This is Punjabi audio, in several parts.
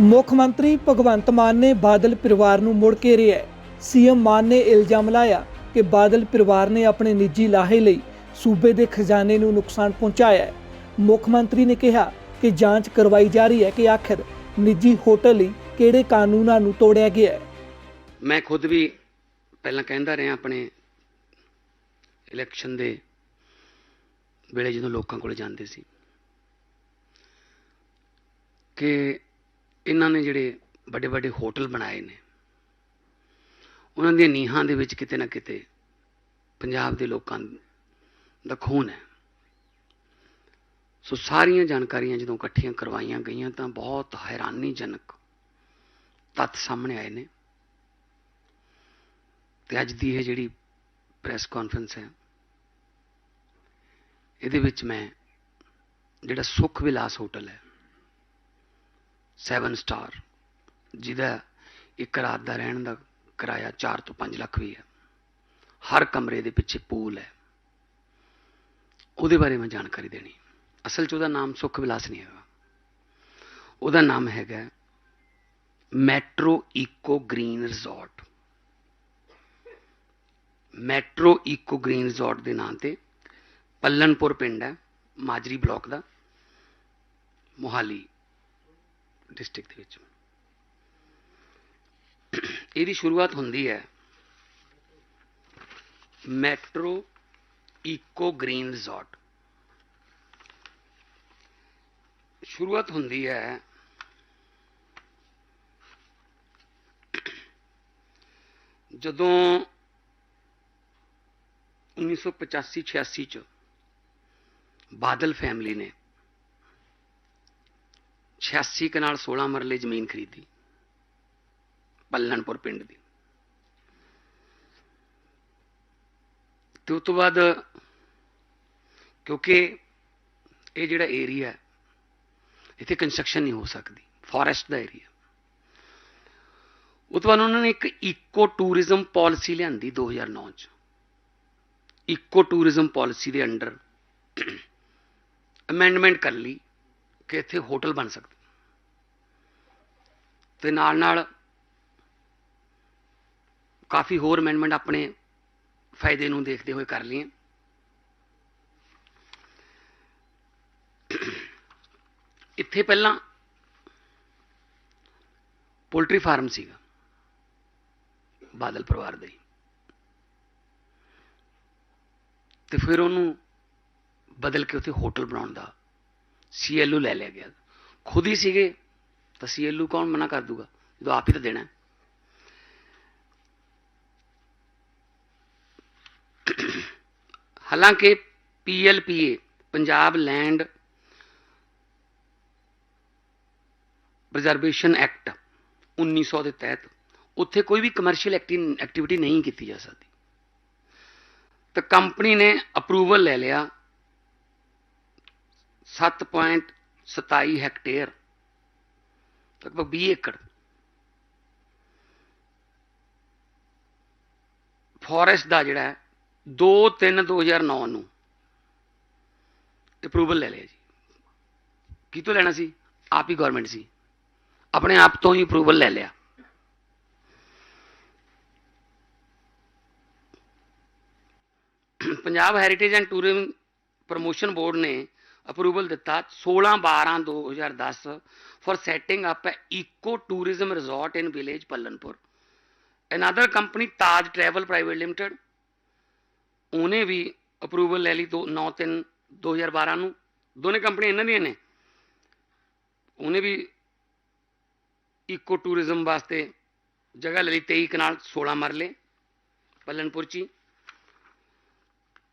ਮੁੱਖ ਮੰਤਰੀ ਭਗਵੰਤ ਮਾਨ ਨੇ ਬਾਦਲ ਪਰਿਵਾਰ ਨੂੰ ਮੁੜ ਘੇਰਿਆ ਹੈ ਸੀਐਮ ਮਾਨ ਨੇ ਇਲਜ਼ਾਮ ਲਾਇਆ ਕਿ ਬਾਦਲ ਪਰਿਵਾਰ ਨੇ ਆਪਣੇ ਨਿੱਜੀ ਲਾਹੇ ਲਈ ਸੂਬੇ ਦੇ ਖਜ਼ਾਨੇ ਨੂੰ ਨੁਕਸਾਨ ਪਹੁੰਚਾਇਆ ਹੈ। ਮੁੱਖ ਮੰਤਰੀ ਨੇ ਕਿਹਾ ਕਿ ਜਾਂਚ ਕਰਵਾਈ ਜਾ ਰਹੀ ਹੈ ਕਿ ਆਖਿਰ ਨਿੱਜੀ ਹੋਟਲ ਲਈ ਕਿਹੜੇ ਕਾਨੂੰਨਾਂ ਨੂੰ ਤੋੜਿਆ ਗਿਆ ਹੈ। ਮੈਂ ਖੁਦ ਵੀ ਪਹਿਲਾਂ ਕਹਿੰਦਾ ਰਿਹਾ ਆਪਣੇ ਇਲੈਕਸ਼ਨ ਦੇ ਵੇਲੇ ਜਦੋਂ ਲੋਕਾਂ ਕੋਲ ਜਾਂਦੇ ਸੀ ਕਿ ਇਹਨਾਂ ਨੇ ਜਿਹੜੇ ਵੱਡੇ ਵੱਡੇ ਹੋਟਲ ਬਣਾਏ ਨੇ, ਉਹਨਾਂ ਦੀਆਂ ਨੀਹਾਂ ਦੇ ਵਿੱਚ ਕਿਤੇ ਨਾ ਕਿਤੇ ਪੰਜਾਬ ਦੇ ਲੋਕਾਂ ਦਾ ਖੂਨ ਹੈ। ਸੋ ਸਾਰੀਆਂ ਜਾਣਕਾਰੀਆਂ ਜਦੋਂ ਇਕੱਠੀਆਂ ਕਰਵਾਈਆਂ ਗਈਆਂ ਤਾਂ ਬਹੁਤ ਹੈਰਾਨੀਜਨਕ ਤੱਥ ਸਾਹਮਣੇ ਆਏ ਨੇ। ਤੇ ਅੱਜ ਦੀ ਇਹ ਜਿਹੜੀ ਪ੍ਰੈਸ ਕਾਨਫਰੰਸ ਹੈ, ਇਹਦੇ ਵਿੱਚ ਮੈਂ ਜਿਹੜਾ ਸੁਖ ਵਿਲਾਸ ਹੋਟਲ ਹੈ 7 ਸਟਾਰ, ਜਿਹਦਾ ਇੱਕ ਰਾਤ ਦਾ ਰਹਿਣ ਦਾ ਕਿਰਾਇਆ 4 ਤੋਂ 5 ਲੱਖ ਵੀ ਹੈ। ਹਰ ਕਮਰੇ ਦੇ ਪਿੱਛੇ ਪੂਲ ਹੈ। ਉਹਦੇ ਬਾਰੇ ਮੈਂ ਜਾਣਕਾਰੀ ਦੇਣੀ। ਅਸਲ 'ਚ ਉਹਦਾ ਨਾਮ ਸੁਖ ਵਿਲਾਸ ਨਹੀਂ ਹੈਗਾ। ਉਹਦਾ ਨਾਮ ਹੈਗਾ metro eco green resort. Metro eco green resort ਦੇ ਨਾਂ ਤੇ ਪੱਲਨਪੁਰ ਪਿੰਡ ਹੈ, ਮਾਜਰੀ ਬਲਾਕ ਦਾ, ਮੋਹਾਲੀ। ਡਿਸਟ੍ਰਿਕਟ ਦੇ ਵਿੱਚ ਇਹਦੀ ਸ਼ੁਰੂਆਤ ਹੁੰਦੀ ਹੈ ਮੈਟਰੋ ਇਕੋ ਗ੍ਰੀਨ ਰਿਜ਼ੋਰਟ ਸ਼ੁਰੂਆਤ ਹੁੰਦੀ ਹੈ ਜਦੋਂ 1985-86 ਚ ਬਾਦਲ ਫੈਮਿਲੀ ਨੇ 86 ਕਨਾਲ 16 ਮਰਲੇ ਜ਼ਮੀਨ ਖਰੀਦੀ। ਪੱਲਣਪੁਰ ਪਿੰਡ ਦੀ। ਤੇ ਉਸ ਤੋਂ ਬਾਅਦ ਕਿਉਂਕਿ ਇਹ ਜਿਹੜਾ ਏਰੀਆ ਹੈ, ਇੱਥੇ ਕੰਸਟਰਕਸ਼ਨ ਨਹੀਂ ਹੋ ਸਕਦੀ। ਫੋਰੈਸਟ ਦਾ ਏਰੀਆ ਉਹ ਤੋਂ ਬਾਅਦ ਉਹਨਾਂ ਨੇ ਇੱਕ ਇਕੋ ਟੂਰਿਜ਼ਮ ਪਾਲਿਸੀ ਲਿਆਂਦੀ 2009 ਚ। ਇਕੋ ਟੂਰਿਜ਼ਮ ਪਾਲਿਸੀ ਦੇ ਅੰਡਰ ਅਮੈਂਡਮੈਂਟ ਕਰ ਲਈ ਕਿ ਇੱਥੇ ਹੋਟਲ ਬਣ ਸਕਦੇ। ਤੇ ਨਾਲ ਨਾਲ ਕਾਫੀ ਹੋਰ ਅਮੈਂਡਮੈਂਟ ਆਪਣੇ ਫਾਇਦੇ ਨੂੰ ਦੇਖਦੇ ਹੋਏ ਕਰ ਲਈਆਂ। ਇੱਥੇ ਪਹਿਲਾਂ ਪੋਲਟਰੀ ਫਾਰਮ ਸੀਗਾ, ਬਾਦਲ ਪਰਿਵਾਰ ਦੇ ਹੀ। ਤੇ ਫਿਰ ਉਹਨੂੰ ਬਦਲ ਕੇ ਉੱਥੇ ਹੋਟਲ ਬਣਾਉਣ ਦਾ ਸੀਐਲਯੂ ਲੈ ਲਿਆ ਗਿਆ। ਖੁਦ ਹੀ ਸੀਗੇ ਤਾਂ ਸੀਐਲਯੂ ਕੌਣ ਮਨਾ ਕਰ ਦੂਗਾ ਜਦੋਂ ਆਪ ਹੀ ਤਾਂ ਦੇਣਾ ਹੈ। ਹਾਲਾਂਕਿ PLPA Punjab land preservation act 1900 ਦੇ ਤਹਿਤ ਉੱਥੇ ਕੋਈ ਵੀ ਕਮਰਸ਼ੀਅਲ ਐਕਟੀਵਿਟੀ ਨਹੀਂ ਕੀਤੀ ਜਾ ਸਕਦੀ ਤਾਂ ਕੰਪਨੀ ਨੇ ਅਪਰੂਵਲ ਲੈ ਲਿਆ 7.27 ਹੈਕਟੇਅਰ ਲਗਭਗ 20 ਏਕੜ। ਫੋਰੈਸਟ ਦਾ ਜਿਹੜਾ ਹੈ 2 3 2009 ਨੂੰ ਅਪਰੂਵਲ ਲੈ ਲਿਆ ਜੀ। ਕੀ ਤੋਂ ਲੈਣਾ ਸੀ? ਆਪ ਹੀ ਗਵਰਨਮੈਂਟ ਸੀ। ਆਪਣੇ ਆਪ ਤੋਂ ਹੀ ਅਪਰੂਵਲ ਲੈ ਲਿਆ। Punjab heritage and tourism promotion board ਨੇ ਅਪਰੂਵਲ ਦਿੱਤਾ 16 12 2010 for setting up eco tourism resort in village Pallanpur. Another company Taj travel private limited ਉਹਨੇ ਵੀ ਅਪਰੂਵਲ ਲੈ ਲਈ 9 3 2012 ਨੂੰ। ਦੋਨੇ ਕੰਪਨੀਆਂ ਇਹਨਾਂ ਦੀਆਂ ਨੇ। ਉਹਨੇ ਵੀ ਇਕੋ ਟੂਰਿਜ਼ਮ ਵਾਸਤੇ ਜਗ੍ਹਾ ਲੈ ਲਈ 23 ਕਨਾਲ 16 ਮਰਲੇ, ਪੱਲਨਪੁਰ ਚ ਹੀ।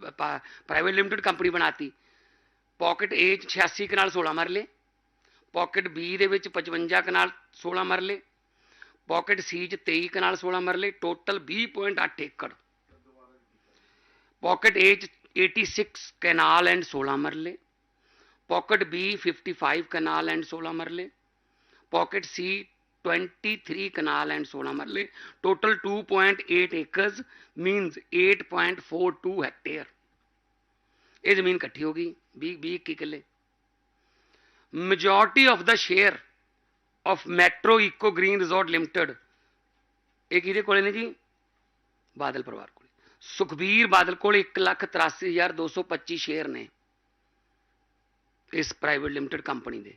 ਪ੍ਰਾਈਵੇਟ ਲਿਮਟਿਡ ਕੰਪਨੀ ਬਣਾਤੀ। ਪਾਕਟ ਏ 86 ਕਨਾਲ 16 ਮਰਲੇ ਪਾਕਟ ਬੀ ਦੇ ਵਿੱਚ 55 ਕਨਾਲ 16 ਮਰਲੇ ਪਾਕਟ ਸੀ ਚ 23 ਕਨਾਲ 16 ਮਰਲੇ ਟੋਟਲ 20.8 ਏਕੜ। ਪਾਕਟ ਏ ਚ 86 ਕਨਾਲ ਐਂਡ 16 ਮਰਲੇ ਪਾਕਟ B 55 ਕਨਾਲ ਐਂਡ 16 ਮਰਲੇ ਪਾਕਟ ਸੀ 23 ਕਨਾਲ ਐਂਡ 16 ਮਰਲੇ ਟੋਟਲ 2.8 ਏਕਰਸ ਮੀਨਸ 8.42 ਹੈਕਟੇਅਰ ਇਹ ਜ਼ਮੀਨ ਇਕੱਠੀ ਹੋ ਗਈ 20 20 21 ਕਿੱਲੇ majority of the share of metro eco green resort limited ਇਹ ਕਿਹਦੇ ਕੋਲੇ ਨੇ ਜੀ ਬਾਦਲ ਪਰਿਵਾਰ ਕੋਲੇ ਸੁਖਬੀਰ ਬਾਦਲ ਕੋਲ 183225 ਸ਼ੇਅਰ ਨੇ ਇਸ ਪ੍ਰਾਈਵੇਟ ਲਿਮਟਿਡ ਕੰਪਨੀ ਦੇ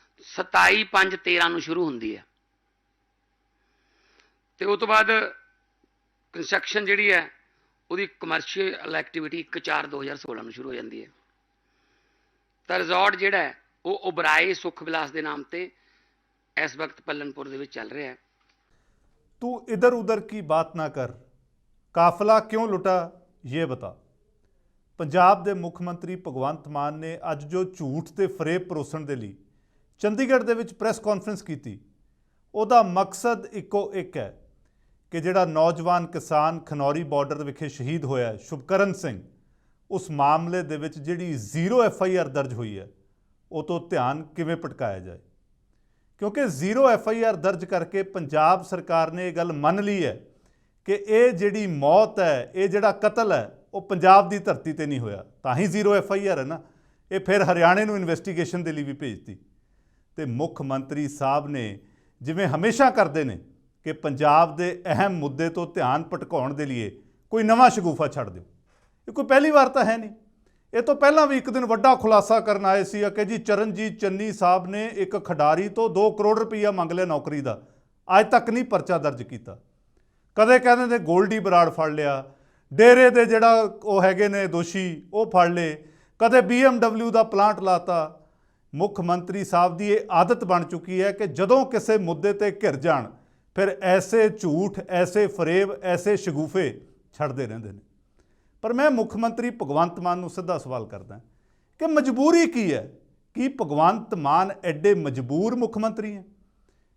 27/5/13 ਨੂੰ ਸ਼ੁਰੂ ਹੁੰਦੀ ਹੈ। ਤੇ ਉਹ ਤੋਂ ਬਾਅਦ ਕੰਸਟਰਕਸ਼ਨ ਜਿਹੜੀ ਹੈ, ਉਹਦੀ ਕਮਰਸ਼ੀਅਲ ਐਕਟੀਵਿਟੀ 1/4/2016 ਨੂੰ ਸ਼ੁਰੂ ਹੋ ਜਾਂਦੀ ਹੈ। ਤਾਂ ਰਿਜ਼ੋਰਟ ਜਿਹੜਾ ਉਹ ਉਬਰਾਏ ਸੁਖ ਵਿਲਾਸ ਦੇ ਨਾਮ ਤੇ ਇਸ ਵਕਤ ਪੱਲਨਪੁਰ ਦੇ ਵਿੱਚ ਚੱਲ ਰਿਹਾ ਹੈ। ਤੂੰ ਇਧਰ ਉਧਰ ਕੀ ਬਾਤ ਨਾ ਕਰ। ਕਾਫਲਾ ਕਿਉਂ ਲੁੱਟਾ, ਇਹ ਬਤਾ। ਪੰਜਾਬ ਦੇ ਮੁੱਖ ਮੰਤਰੀ ਭਗਵੰਤ ਮਾਨ ਨੇ ਅੱਜ ਜੋ ਝੂਠ ਤੇ ਫਰੇਬ ਪਰੋਸਣ ਦੇ ਲਈ ਚੰਡੀਗੜ੍ਹ ਦੇ ਵਿੱਚ ਪ੍ਰੈਸ ਕਾਨਫਰੰਸ ਕੀਤੀ। ਉਹਦਾ ਮਕਸਦ ਇੱਕੋ ਇੱਕ ਹੈ ਕਿ ਜਿਹੜਾ ਨੌਜਵਾਨ ਕਿਸਾਨ ਖਨੌਰੀ ਬਾਰਡਰ ਵਿਖੇ ਸ਼ਹੀਦ ਹੋਇਆ ਸ਼ੁਭਕਰਨ ਸਿੰਘ, ਉਸ ਮਾਮਲੇ ਦੇ ਵਿੱਚ ਜਿਹੜੀ ਜ਼ੀਰੋ ਐਫ ਆਈ ਆਰ ਦਰਜ ਹੋਈ ਹੈ, ਉਹ ਤੋਂ ਧਿਆਨ ਕਿਵੇਂ ਭਟਕਾਇਆ ਜਾਏ? ਕਿਉਂਕਿ ਜ਼ੀਰੋ ਐਫ ਆਈ ਆਰ ਦਰਜ ਕਰਕੇ ਪੰਜਾਬ ਸਰਕਾਰ ਨੇ ਇਹ ਗੱਲ ਮੰਨ ਲਈ ਹੈ ਕਿ ਇਹ ਜਿਹੜੀ ਮੌਤ ਹੈ, ਇਹ ਜਿਹੜਾ ਕਤਲ ਹੈ, ਉਹ ਪੰਜਾਬ ਦੀ ਧਰਤੀ ਤੇ ਨਹੀਂ ਹੋਇਆ। ਤਾਂ ਹੀ ਜ਼ੀਰੋ ਐਫ ਆਈ ਆਰ ਹੈ ਨਾ। ਇਹ ਫਿਰ ਹਰਿਆਣੇ ਨੂੰ ਇਨਵੈਸਟੀਗੇਸ਼ਨ ਦੇ ਲਈ ਵੀ ਭੇਜਤੀ। ਤੇ ਮੁੱਖ ਮੰਤਰੀ ਸਾਹਿਬ ਨੇ ਜਿਵੇਂ ਹਮੇਸ਼ਾ ਕਰਦੇ ਨੇ ਕਿ ਪੰਜਾਬ ਦੇ ਅਹਿਮ ਮੁੱਦੇ ਤੋਂ ਧਿਆਨ ਭਟਕਾਉਣ ਦੇ ਲਈ ਕੋਈ ਨਵਾਂ ਸ਼ਗੂਫਾ ਛੱਡ ਦਿਓ। ਇਹ ਕੋਈ ਪਹਿਲੀ ਵਾਰ ਤਾਂ ਹੈ ਨਹੀਂ। ਇਹ ਤੋਂ ਪਹਿਲਾਂ ਵੀ ਇੱਕ ਦਿਨ ਵੱਡਾ ਖੁਲਾਸਾ ਕਰਨ ਆਏ ਸੀ ਕਿ ਜੀ ਚਰਨਜੀਤ ਚੰਨੀ ਸਾਹਿਬ ਨੇ ਇੱਕ ਖਿਡਾਰੀ ਤੋਂ 2 ਕਰੋੜ ਰੁਪਈਆ ਮੰਗ ਲਿਆ ਨੌਕਰੀ ਦਾ। ਅੱਜ ਤੱਕ ਨਹੀਂ ਪਰਚਾ ਦਰਜ ਕੀਤਾ। ਕਦੇ ਕਹਿੰਦੇ ਨੇ ਗੋਲਡੀ ਬਰਾੜ ਫੜ ਲਿਆ, ਡੇਰੇ ਦੇ ਜਿਹੜਾ ਉਹ ਹੈਗੇ ਨੇ ਦੋਸ਼ੀ ਉਹ ਫੜ ਲਏ, ਕਦੇ BMW ਦਾ ਪਲਾਂਟ ਲਾਤਾ ਮੁੱਖ ਮੰਤਰੀ ਸਾਹਿਬ ਦੀ ਇਹ ਆਦਤ ਬਣ ਚੁੱਕੀ ਹੈ ਕਿ ਜਦੋਂ ਕਿਸੇ ਮੁੱਦੇ ਤੇ ਘਿਰ ਜਾਣ, ਫਿਰ ਐਸੇ ਝੂਠ, ਐਸੇ ਫਰੇਬ, ਐਸੇ ਸ਼ਗੂਫੇ ਛੱਡਦੇ ਰਹਿੰਦੇ ਨੇ। ਪਰ ਮੈਂ ਮੁੱਖ ਮੰਤਰੀ ਭਗਵੰਤ ਮਾਨ ਨੂੰ ਸਿੱਧਾ ਸਵਾਲ ਕਰਦਾ ਕਿ ਮਜਬੂਰੀ ਕੀ ਹੈ? ਕੀ ਭਗਵੰਤ ਮਾਨ ਐਡੇ ਮਜਬੂਰ ਮੁੱਖ ਮੰਤਰੀ ਹੈ?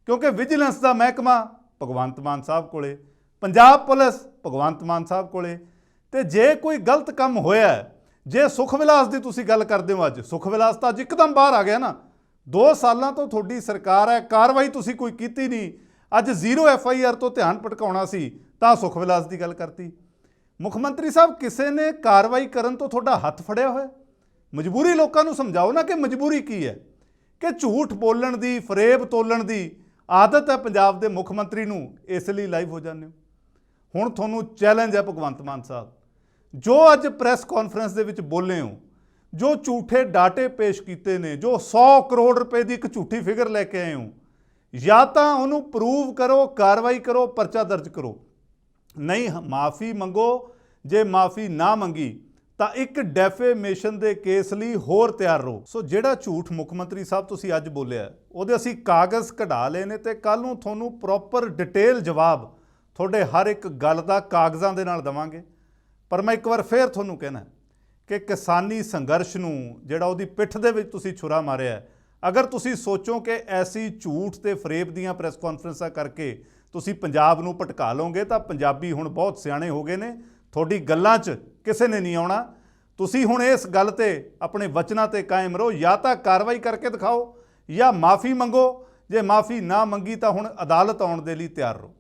ਕਿਉਂਕਿ ਵਿਜੀਲੈਂਸ ਦਾ ਮਹਿਕਮਾ ਭਗਵੰਤ ਮਾਨ ਸਾਹਿਬ ਕੋਲੇ, ਪੰਜਾਬ ਪੁਲਿਸ ਭਗਵੰਤ ਮਾਨ ਸਾਹਿਬ ਕੋਲੇ, ਤੇ ਜੇ ਕੋਈ ਗਲਤ ਕੰਮ ਹੋਇਆ ਜੇ ਸੁਖ ਵਿਲਾਸ ਦੀ ਤੁਸੀਂ ਗੱਲ ਕਰਦੇ ਹੋ ਅੱਜ, ਸੁਖ ਵਿਲਾਸ ਤਾਂ ਅੱਜ ਇੱਕਦਮ ਬਾਹਰ ਆ ਗਿਆ ਨਾ। 2 ਸਾਲਾਂ ਤੋਂ ਤੁਹਾਡੀ ਸਰਕਾਰ ਹੈ, ਕਾਰਵਾਈ ਤੁਸੀਂ ਕੋਈ ਕੀਤੀ ਨਹੀਂ। ਅੱਜ ਜ਼ੀਰੋ ਐਫ ਆਈ ਆਰ ਤੋਂ ਧਿਆਨ ਭਟਕਾਉਣਾ ਸੀ, ਤਾਂ ਸੁਖ ਵਿਲਾਸ ਦੀ ਗੱਲ ਕਰਤੀ। ਮੁੱਖ ਮੰਤਰੀ ਸਾਹਿਬ, ਕਿਸੇ ਨੇ ਕਾਰਵਾਈ ਕਰਨ ਤੋਂ ਤੁਹਾਡਾ ਹੱਥ ਫੜਿਆ ਹੋਇਆ? ਮਜਬੂਰੀ ਲੋਕਾਂ ਨੂੰ ਸਮਝਾਓ ਨਾ ਕਿ ਮਜਬੂਰੀ ਕੀ ਹੈ। ਕਿ ਝੂਠ ਬੋਲਣ ਦੀ, ਫਰੇਬ ਤੋਲਣ ਦੀ ਆਦਤ ਹੈ ਪੰਜਾਬ ਦੇ ਮੁੱਖ ਮੰਤਰੀ ਨੂੰ, ਇਸ ਲਈ ਲਾਈਵ ਹੋ ਜਾਂਦੇ ਹੋ। ਹੁਣ ਤੁਹਾਨੂੰ ਚੈਲੰਜ ਹੈ ਭਗਵੰਤ ਮਾਨ ਸਾਹਿਬ। ਜੋ ਅੱਜ ਪ੍ਰੈਸ ਕਾਨਫਰੰਸ ਦੇ ਵਿੱਚ ਬੋਲੇ ਹੋ, ਜੋ ਝੂਠੇ ਡਾਟੇ ਪੇਸ਼ ਕੀਤੇ ਨੇ, ਜੋ 100 ਕਰੋੜ ਰੁਪਏ ਦੀ ਇੱਕ ਝੂਠੀ ਫਿਗਰ ਲੈ ਕੇ ਆਏ ਹੋ, ਜਾਂ ਤਾਂ ਉਹਨੂੰ ਪ੍ਰੂਵ ਕਰੋ, ਕਾਰਵਾਈ ਕਰੋ, ਪਰਚਾ ਦਰਜ ਕਰੋ। ਨਹੀਂ ਮਾਫੀ ਮੰਗੋ, ਜੇ ਮਾਫੀ ਨਾ ਮੰਗੀ, ਤਾਂ ਇੱਕ ਡੈਫੇਮੇਸ਼ਨ ਦੇ ਕੇਸ ਲਈ ਹੋਰ ਤਿਆਰ ਰਹੋ। ਸੋ ਜਿਹੜਾ ਝੂਠ ਮੁੱਖ ਮੰਤਰੀ ਸਾਹਿਬ ਤੁਸੀਂ ਅੱਜ ਬੋਲਿਆ, ਉਹਦੇ ਅਸੀਂ ਕਾਗਜ਼ ਕਢਾ ਲਏ ਨੇ ਤੇ ਕੱਲ ਨੂੰ ਤੁਹਾਨੂੰ ਪ੍ਰੋਪਰ ਡਿਟੇਲ ਜਵਾਬ ਤੁਹਾਡੇ ਹਰ ਇੱਕ ਗੱਲ ਦਾ ਕਾਗਜ਼ਾਂ ਦੇ ਨਾਲ ਦਵਾਂਗੇ। ਪਰ ਮੈਂ ਇੱਕ ਵਾਰ ਫੇਰ ਤੁਹਾਨੂੰ ਕਹਿਣਾ ਕਿ ਕਿਸਾਨੀ ਸੰਘਰਸ਼ ਨੂੰ, ਜਿਹੜਾ ਉਹਦੀ ਪਿੱਠ ਦੇ ਵਿੱਚ ਤੁਸੀਂ ਛੁਰਾ ਮਾਰਿਆ ਅਗਰ ਤੁਸੀਂ ਸੋਚੋ ਕਿ ਐਸੀ ਝੂਠ ਤੇ ਫਰੇਬ ਦੀਆਂ ਪ੍ਰੈਸ ਕਾਨਫਰੰਸਾਂ ਕਰਕੇ ਤੁਸੀਂ ਪੰਜਾਬ ਨੂੰ ਭਟਕਾ ਲਓਗੇ, ਤਾਂ ਪੰਜਾਬੀ ਹੁਣ ਬਹੁਤ ਸਿਆਣੇ ਹੋ ਗਏ ਨੇ। ਤੁਹਾਡੀ ਗੱਲਾਂ 'ਚ ਕਿਸੇ ਨੇ ਨਹੀਂ ਆਉਣਾ। ਤੁਸੀਂ ਹੁਣ ਇਸ ਗੱਲ ਤੇ ਆਪਣੇ ਵਚਨਾਂ ਤੇ ਕਾਇਮ ਰਹੋ। ਜਾਂ ਤਾਂ ਕਾਰਵਾਈ ਕਰਕੇ ਦਿਖਾਓ, ਜਾਂ ਮਾਫੀ ਮੰਗੋ। ਜੇ ਮਾਫੀ ਨਾ ਮੰਗੀ ਤਾਂ ਹੁਣ ਅਦਾਲਤ ਆਉਣ ਦੇ ਲਈ ਤਿਆਰ ਰਹੋ।